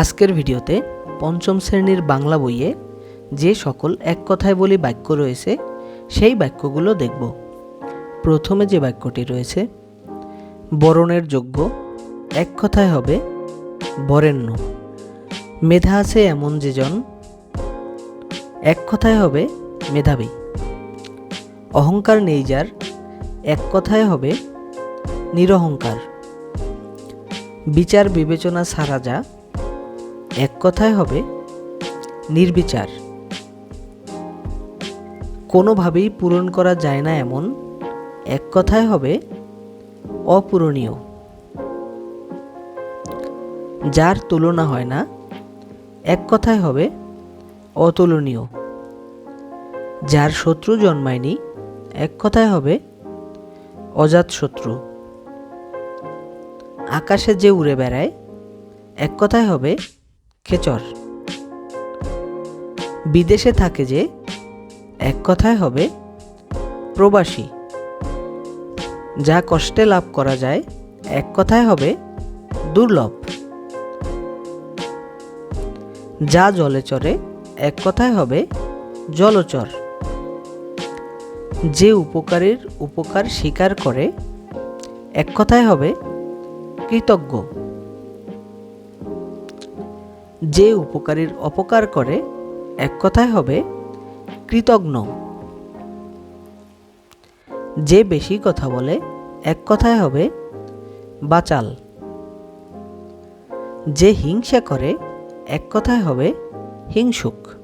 আজকের ভিডিওতে পঞ্চম শ্রেণির বাংলা বইয়ে যে সকল এক কথায় বলি বাক্য রয়েছে, সেই বাক্যগুলো দেখব। প্রথমে যে বাক্যটি রয়েছে, বরণের যোগ্য এক কথায় হবে, বরেণ্য। মেধা আছে এমন যেজন, এক কথায় হবে, মেধাবী। অহংকার নেই যার, এক কথায় হবে, নিরহংকার। বিচার বিবেচনা ছাড়া যা এক কথায় হবে, নির্বিচার। কোনোভাবেই পূরণ করা যায় না এমন, এক কথায় হবে, অপূরণীয়। যার তুলনা হয় না, এক কথায় হবে, অতুলনীয়। যার শত্রু জন্মায়নি, এক কথায় হবে, অজাত শত্রু। আকাশে যে উড়ে বেড়ায়, এক কথায় হবে খেচর। বিদেশে থাকে যে, এক কথায় হবে, প্রবাসী। যা কষ্টে লাভ করা যায়, এক কথায় হবে, দুর্লভ। যা জলে চরে এক কথায় হবে, জলচর। যে উপকারের উপকার স্বীকার করে, এক কথায় হবে, কৃতজ্ঞ। যে উপকারের অপকার করে, এক কথায় হবে কৃতজ্ঞ। যে বেশি কথা বলে, এক কথায় হবে বাচাল। যে হিংসা করে, এক কথায় হবে হিংসুক।